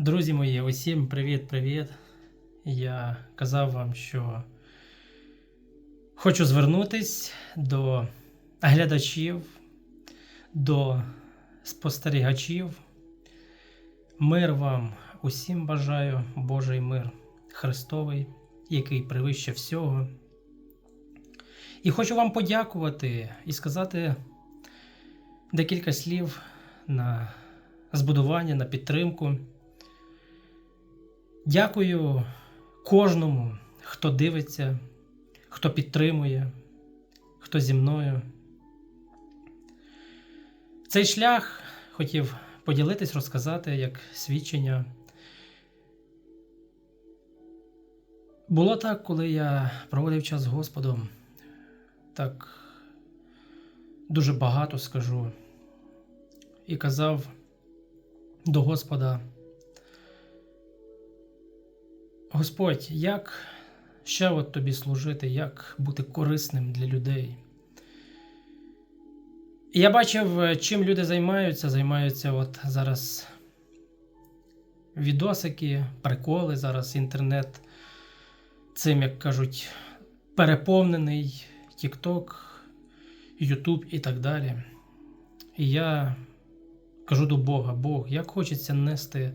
Друзі мої, усім привіт-привіт. Я казав вам, що хочу звернутись до глядачів, до спостерігачів. Мир вам усім бажаю, Божий мир Христовий, який превище всього. І хочу вам подякувати і сказати декілька слів на збудування, на підтримку. Дякую кожному, хто дивиться, хто підтримує, хто зі мною. Цей шлях хотів поділитись, розказати як свідчення. Було так, коли я проводив час з Господом, так дуже багато скажу, і казав до Господа. Господь, як ще от тобі служити, як бути корисним для людей? І я бачив, чим люди займаються. Займаються от зараз відосики, приколи, зараз інтернет цим, як кажуть, переповнений TikTok, YouTube і так далі. І я кажу до Бога: Бог, як хочеться нести.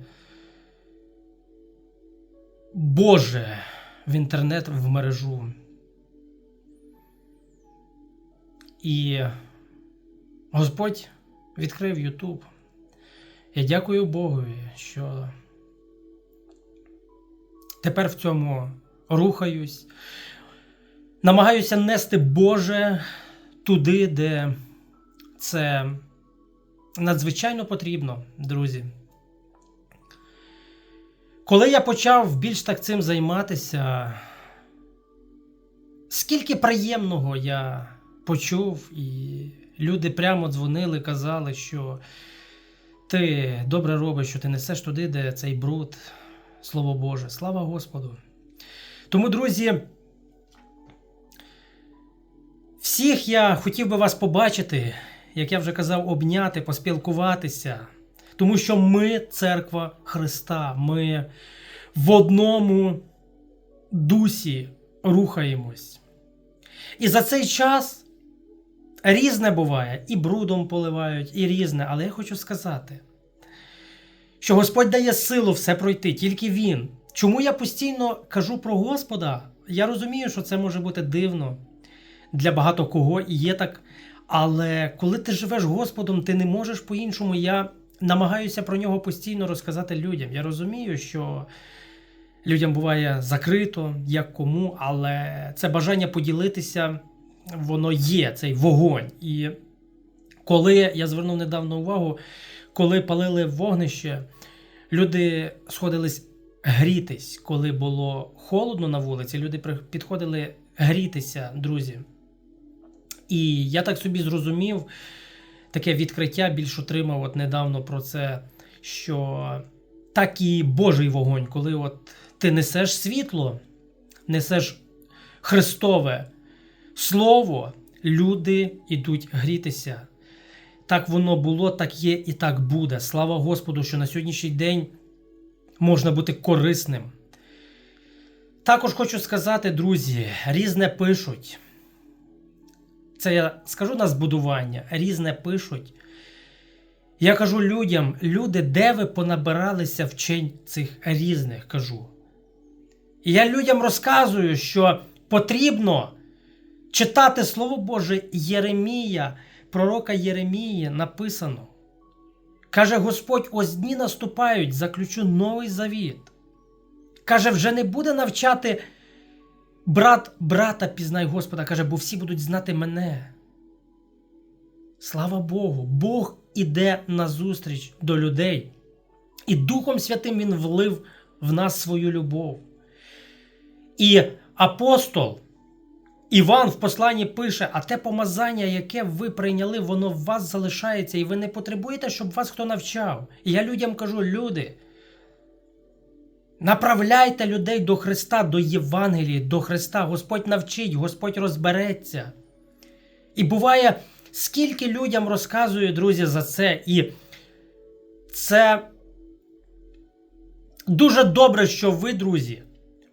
Боже в інтернет в мережу. І Господь відкрив Ютуб. Я дякую Богові, що тепер в цьому рухаюсь. Намагаюся нести Боже туди, де це надзвичайно потрібно, друзі. Коли я почав більш так цим займатися, скільки приємного я почув, і люди прямо дзвонили, казали, що ти добре робиш, що ти несеш туди, де цей бруд, слово Боже, слава Господу. Тому, друзі, всіх я хотів би вас побачити, як я вже казав, обняти, поспілкуватися. Тому що ми церква Христа, ми в одному дусі рухаємось. І за цей час різне буває, і брудом поливають, і різне. Але я хочу сказати, що Господь дає силу все пройти, тільки Він. Чому я постійно кажу про Господа? Я розумію, що це може бути дивно для багато кого і є так. Але коли ти живеш Господом, ти не можеш по-іншому. Я намагаюся про нього постійно розказати людям. Я розумію, що людям буває закрито, як кому, але це бажання поділитися, воно є, цей вогонь. І коли я звернув недавно увагу, коли палили вогнище, люди сходились грітись, коли було холодно на вулиці, люди підходили грітися, друзі. І я так собі зрозумів таке відкриття більш отримав от недавно про це, що так і Божий вогонь, коли от ти несеш світло, несеш Христове Слово, люди йдуть грітися. Так воно було, так є і так буде. Слава Господу, що на сьогоднішній день можна бути корисним. Також хочу сказати, друзі, різне пишуть. Це я скажу на збудування, різне пишуть. Я кажу людям, люди, де ви понабиралися вчень цих різних кажу. І я людям розказую, що потрібно читати Слово Боже Єремія, пророка Єремії написано. Каже Господь, ось дні наступають, заключу новий завіт. Каже, вже не буде навчати Брат брата пізнай Господа каже, бо всі будуть знати мене. Слава Богу, Бог іде назустріч до людей. І Духом Святим Він влив в нас свою любов. І апостол Іван в посланні пише: а те помазання, яке ви прийняли, воно в вас залишається, і ви не потребуєте, щоб вас хто навчав. І я людям кажу, люди. Направляйте людей до Христа, до Євангелії, до Христа. Господь навчить, Господь розбереться. І буває, скільки людям розказую, друзі, за це. І це Дуже добре, що ви, друзі,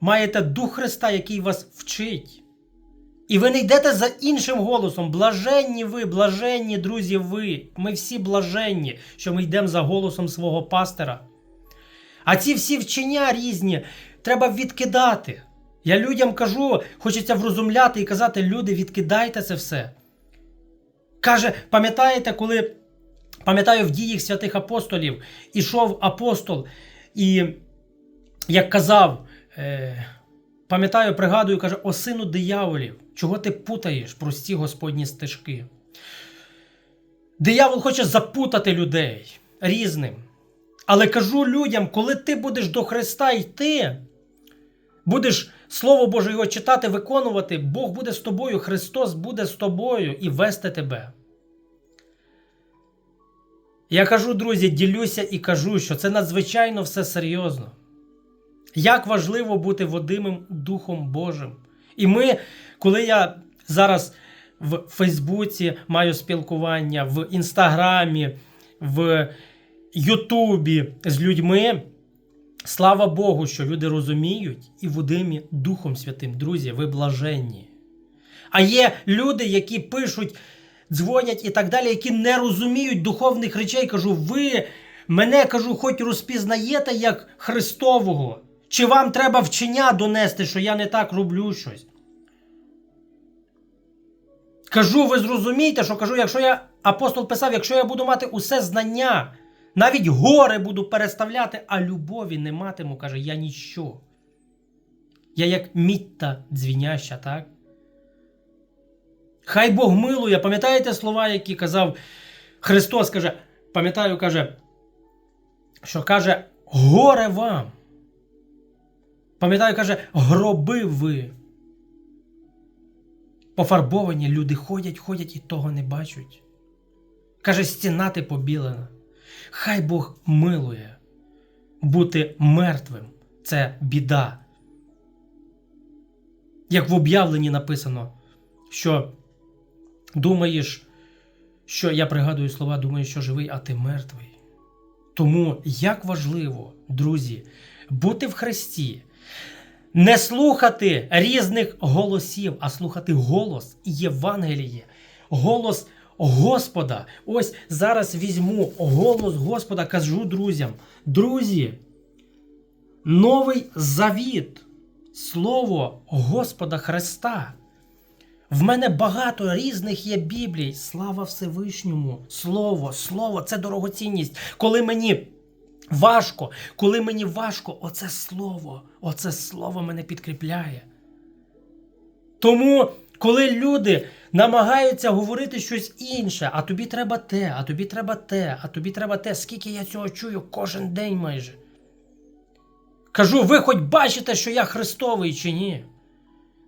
маєте Дух Христа, який вас вчить. І ви не йдете за іншим голосом. Блаженні ви, блаженні, друзі, ви. Ми всі блаженні, що ми йдемо за голосом свого пастора. А ці всі вчення різні треба відкидати. Я людям кажу, хочеться врозумляти і казати, люди, відкидайте це все. Каже, пам'ятаєте, коли пам'ятаю в діях святих апостолів, ішов апостол, і як казав, е, пам'ятаю, пригадую, каже, о сину дияволів, чого ти путаєш прості Господні стежки? Диявол хоче запутати людей різним. Але кажу людям, коли ти будеш до Христа йти, будеш Слово Боже його читати, виконувати, Бог буде з тобою, Христос буде з тобою і вести тебе. Я кажу, друзі, ділюся і кажу, що це надзвичайно все серйозно. Як важливо бути водимим Духом Божим. І ми, коли я зараз в Фейсбуці маю спілкування, в Інстаграмі, в Ютубі з людьми, слава Богу, що люди розуміють і водимі Духом Святим. Друзі, ви блаженні. А є люди, які пишуть, дзвонять і так далі, які не розуміють духовних речей. Кажу, ви мене кажу, хоч розпізнаєте як Христового. Чи вам треба вчення донести, що я не так роблю щось? Кажу, ви зрозумієте, що кажу, якщо я апостол писав, якщо я буду мати усе знання, навіть гори буду переставляти, а любові не матиму, каже, я ніщо. Я як мітта дзвіняща, так? Хай Бог милує, пам'ятаєте слова, які казав Христос, каже, пам'ятаю, каже, що каже, горе вам. Пам'ятаю, каже, гроби ви. Пофарбовані люди ходять, ходять і того не бачать. Каже, стіна ти побілена. Хай Бог милує. Бути мертвим це біда. Як в об'явленні написано, що думаєш, що я пригадую слова, думаєш, що живий, а ти мертвий. Тому як важливо, друзі, бути в Христі, не слухати різних голосів, а слухати голос Євангеліє, голос Господа. Ось зараз візьму голос Господа, кажу друзям. Друзі, новий завіт, слово Господа Христа. В мене багато різних є Біблій. Слава Всевишньому. Слово, слово це дорогоцінність. Коли мені важко, коли мені важко, оце слово, оце слово мене підкріпляє. Тому, коли люди намагаються говорити щось інше, а тобі треба те, а тобі треба те, а тобі треба те, скільки я цього чую кожен день майже. Кажу, ви хоч бачите, що я Христовий чи ні?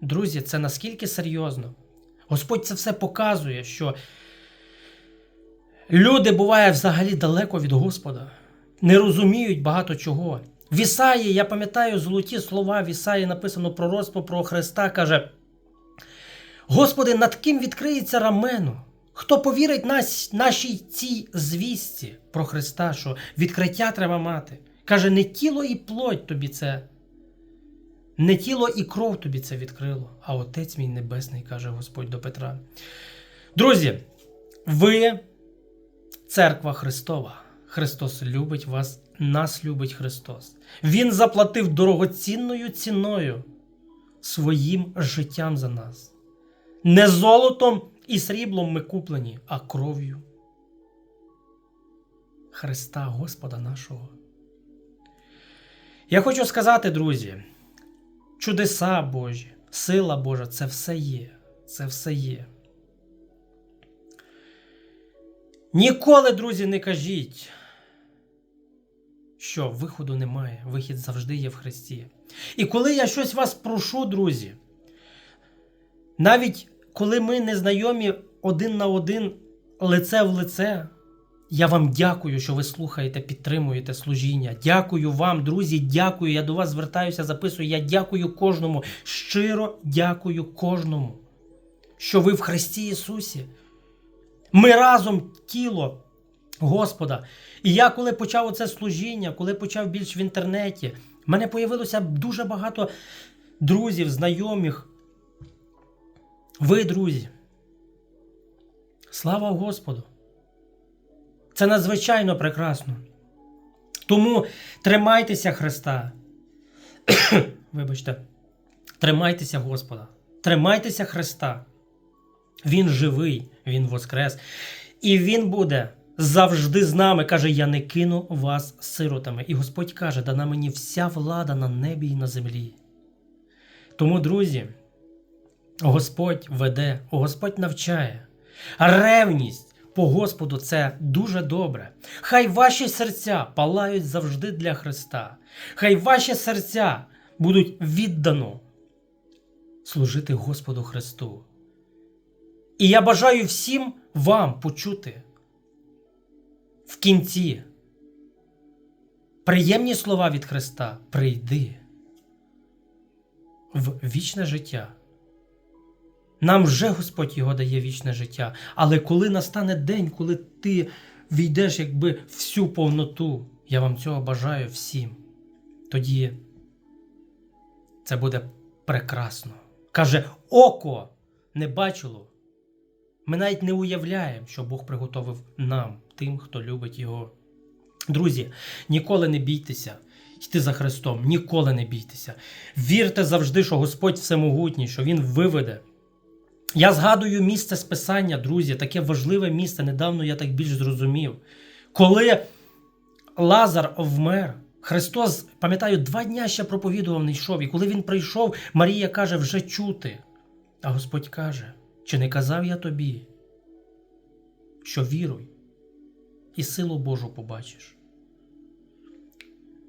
Друзі, це наскільки серйозно. Господь це все показує, що люди буває взагалі далеко від Господа, не розуміють багато чого. В я пам'ятаю золоті слова, в написано пророцтво про Христа, каже: Господи, над ким відкриється рамено? Хто повірить нас, нашій цій звісті про Христа, що відкриття треба мати? Каже, не тіло і плоть тобі це не тіло і кров тобі це відкрило, а Отець мій Небесний, каже Господь до Петра. Друзі, ви церква Христова. Христос любить вас, нас любить Христос. Він заплатив дорогоцінною ціною своїм життям за нас. Не золотом і сріблом ми куплені, а кров'ю Христа Господа нашого. Я хочу сказати, друзі чудеса Божі, сила Божа це все є. Це все є. Ніколи, друзі, не кажіть, що виходу немає, вихід завжди є в Христі. І коли я щось вас прошу, друзі, навіть коли ми не знайомі один на один лице в лице, я вам дякую, що ви слухаєте, підтримуєте служіння. Дякую вам, друзі. Дякую. Я до вас звертаюся, записую. Я дякую кожному. Щиро дякую кожному, що ви в Христі Ісусі. Ми разом тіло Господа. І я, коли почав оце служіння, коли почав більш в інтернеті, в мене появилося дуже багато друзів, знайомих. Ви, друзі. Слава Господу! Це надзвичайно прекрасно. Тому тримайтеся Христа. Вибачте, тримайтеся Господа, тримайтеся Христа. Він живий, Він воскрес. І Він буде завжди з нами. Каже: Я не кину вас сиротами. І Господь каже, дана мені вся влада на небі і на землі. Тому, друзі, Господь веде, Господь навчає. Ревність по Господу це дуже добре. Хай ваші серця палають завжди для Христа. Хай ваші серця будуть віддано служити Господу Христу. І я бажаю всім вам почути в кінці приємні слова від Христа. Прийди в вічне життя. Нам вже Господь його дає вічне життя. Але коли настане день, коли ти війдеш якби всю повноту, я вам цього бажаю всім, тоді це буде прекрасно. Каже, око не бачило. Ми навіть не уявляємо, що Бог приготовив нам, тим, хто любить Його. Друзі, ніколи не бійтеся йти за Христом, ніколи не бійтеся. Вірте завжди, що Господь всемогутній, що Він виведе. Я згадую місце списання, друзі, таке важливе місце. Недавно я так більш зрозумів. Коли Лазар вмер, Христос, пам'ятаю, два дня ще проповідував, не йшов. І коли він прийшов, Марія каже, вже чути. А Господь каже: чи не казав я тобі, що віруй і силу Божу побачиш?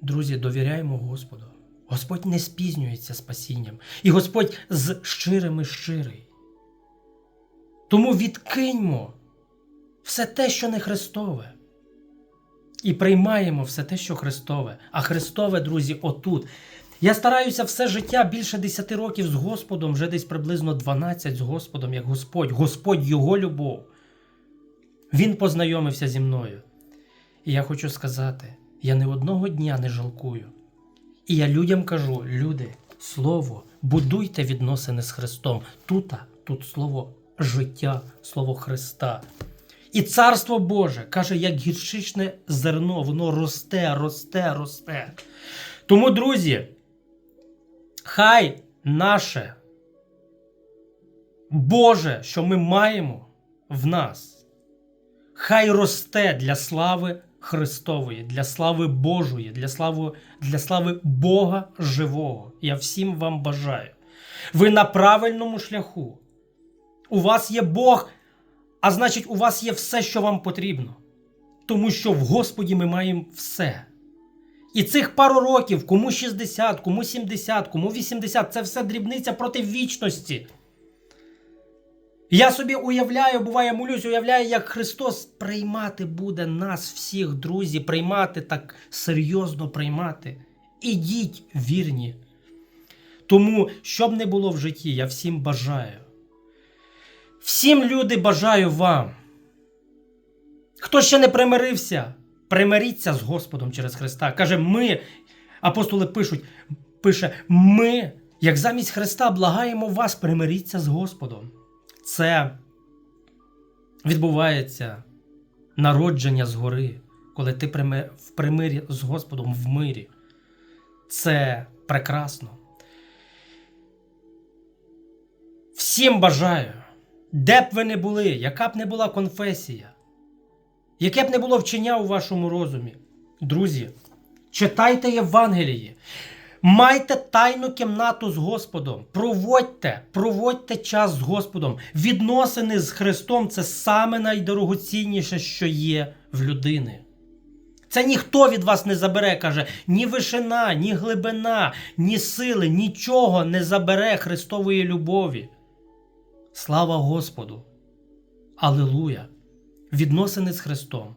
Друзі, довіряємо Господу. Господь не спізнюється спасінням, і Господь з щирими щирий. Тому відкиньмо все те, що не Христове. І приймаємо все те, що Христове. А Христове, друзі, отут. Я стараюся все життя більше 10 років з Господом, вже десь приблизно 12 з Господом, як Господь. Господь Його любов. Він познайомився зі мною. І я хочу сказати: я не одного дня не жалкую. І я людям кажу: люди, слово, будуйте відносини з Христом. Тута, тут слово життя, слово Христа. І царство Боже каже, як гірчичне зерно, воно росте, росте, росте. Тому, друзі, хай наше Боже, що ми маємо в нас, хай росте для слави Христової, для слави Божої, для слави, для слави Бога живого. Я всім вам бажаю. Ви на правильному шляху. У вас є Бог, а значить, у вас є все, що вам потрібно. Тому що в Господі ми маємо все. І цих пару років, кому 60, кому 70, кому 80, це все дрібниця проти вічності. Я собі уявляю, буває, молюсь, уявляю, як Христос приймати буде нас, всіх, друзі, приймати так серйозно приймати. Ідіть вірні. Тому, щоб не було в житті, я всім бажаю. Всім люди бажаю вам. Хто ще не примирився, примиріться з Господом через Христа. Каже, ми, апостоли пишуть, пише, ми, як замість Христа, благаємо вас, примиріться з Господом. Це відбувається народження згори, коли ти в примирі з Господом в мирі. Це прекрасно. Всім бажаю, де б ви не були, яка б не була конфесія, яке б не було вчення у вашому розумі. Друзі, читайте Євангелії, майте тайну кімнату з Господом, проводьте, проводьте час з Господом. Відносини з Христом це саме найдорогоцінніше, що є в людини. Це ніхто від вас не забере, каже, ні вишина, ні глибина, ні сили, нічого не забере Христової любові. Слава Господу! Алилуя! Відносини з Христом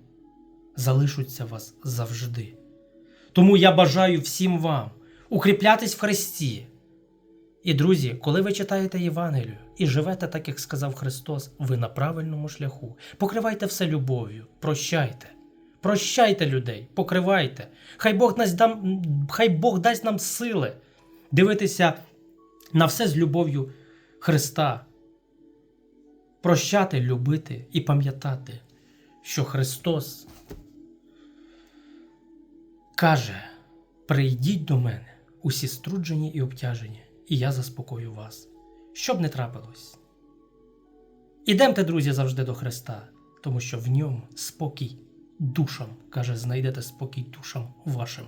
залишаться вас завжди. Тому я бажаю всім вам укріплятись в Христі. І, друзі, коли ви читаєте Євангелію і живете так, як сказав Христос, ви на правильному шляху. Покривайте все любов'ю, прощайте. Прощайте людей, покривайте. Хай Бог, дам, хай Бог дасть нам сили дивитися на все з любов'ю Христа. Прощати, любити і пам'ятати, що Христос каже: прийдіть до мене, усі струджені і обтяжені, і я заспокою вас. Що б не трапилось. Ідемте, друзі, завжди до Христа, тому що в ньому спокій душам, каже, знайдете спокій душам вашим.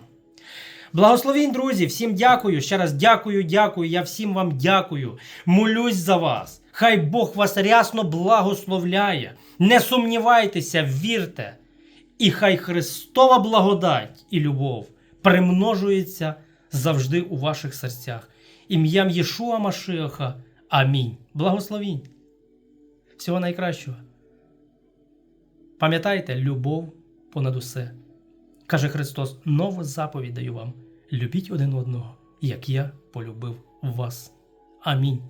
Благословінь, друзі, всім дякую. Ще раз дякую, дякую. Я всім вам дякую. Молюсь за вас. Хай Бог вас рясно благословляє. Не сумнівайтеся, вірте. І хай Христова благодать і любов примножується завжди у ваших серцях. Ім'ям Єшуа Машиаха. Амінь. Благословінь. Всього найкращого. Пам'ятайте, любов понад усе. Каже Христос: нову заповідь даю вам: любіть один одного, як я полюбив вас. Амінь.